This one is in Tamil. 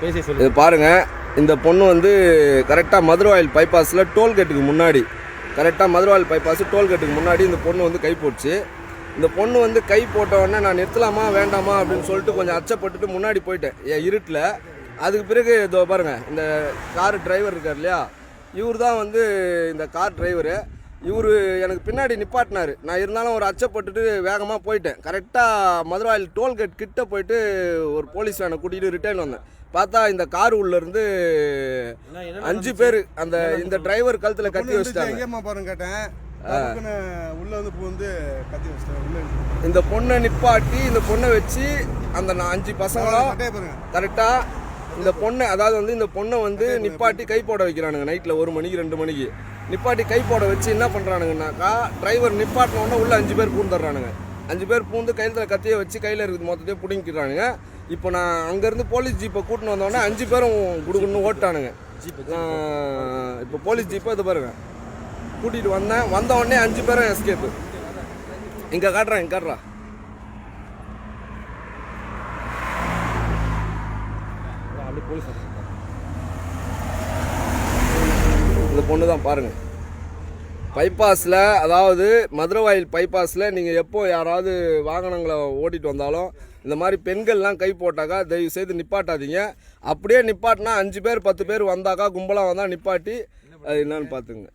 பேசி சொல்லு. இது பாருங்க இந்த பொண்ணு வந்து கரெக்டாக மதுரவாயில் பைபாஸில் டோல்கேட்டுக்கு முன்னாடி. கரெக்டாக மதுரவாயில் பைபாஸ் டோல்கேட்டுக்கு முன்னாடி இந்த பொண்ணு வந்து கை போட்டுச்சு. இந்த பொண்ணு வந்து கை போட்ட உடனே நான் நிறுத்தலாமா வேண்டாமா அப்படின்னு சொல்லிட்டு கொஞ்சம் அச்சப்பட்டுட்டு முன்னாடி போயிட்டேன். என் இருட்டில். அதுக்கு பிறகு இதோ பாருங்கள் இந்த கார் டிரைவர் இருக்கார் இல்லையா? இவர் தான் வந்து இந்த கார் டிரைவரு இவர் எனக்கு பின்னாடி நிப்பாட்டினார். நான் இருந்தாலும் ஒரு அச்சப்பட்டுட்டு வேகமாக போயிட்டேன். கரெக்டாக மதுரவாயில் டோல்கேட் கிட்ட போயிட்டு ஒரு போலீஸ் வேனை கூட்டிகிட்டு ரிட்டர்ன் வந்தேன். பார்த்தா இந்த கார் உள்ள இருந்து அஞ்சு பேர் அந்த இந்த டிரைவர் கழுத்தில் கத்தி வச்சுட்டாங்க. பாருங்க கேட்டேன். உள்ள வந்து வந்து கத்தி இருந்து. இந்த பொண்ணை நிப்பாட்டி இந்த பொண்ணை வச்சு அந்த நான் அஞ்சு பசங்களும் கரெக்டாக இந்த பொண்ணை அதாவது வந்து இந்த பொண்ணை வந்து நிப்பாட்டி கை போட வைக்கிறானுங்க நைட்டில் ஒரு மணிக்கு ரெண்டு மணிக்கு. நிப்பாட்டி கை போட வச்சு என்ன பண்ணுறானுங்கனாக்கா டிரைவர் நிப்பாட்டினோடனே உள்ளே அஞ்சு பேர் பூந்துடுறானுங்க. அஞ்சு பேர் பூந்து கையில் கத்தியை வச்சு கையில் இருக்குது மொத்தத்தையும் பிடிங்கிக்கிறானுங்க. இப்போ நான் அங்கேருந்து போலீஸ் ஜீப்பை கூட்டின்னு வந்தோடனே அஞ்சு பேரும் குடுக்குன்னு ஓட்டானுங்க. இப்போ போலீஸ் ஜீப்பை இது பாருங்க. கூட்டிகிட்டு வந்தேன். வந்த உடனே அஞ்சு பேரும் எஸ்கேப்பு இங்கே காட்டுறேன் இங்கே காட்டுறா. போலீஸ் இந்த பொண்ணு தான் பாருங்கள் பைபாஸில் அதாவது மதுரவாயில் பைபாஸில் நீங்கள் எப்போ யாராவது வாகனங்களை ஓட்டிகிட்டு வந்தாலும் இந்த மாதிரி பெண்கள்லாம் கை போட்டாக்கா தயவு செய்து நிப்பாட்டாதீங்க. அப்படியே நிப்பாட்டினா அஞ்சு பேர் பத்து பேர் வந்தாக்கா கும்பலாக வந்தால் நிப்பாட்டி அது என்னன்னு பார்த்துங்க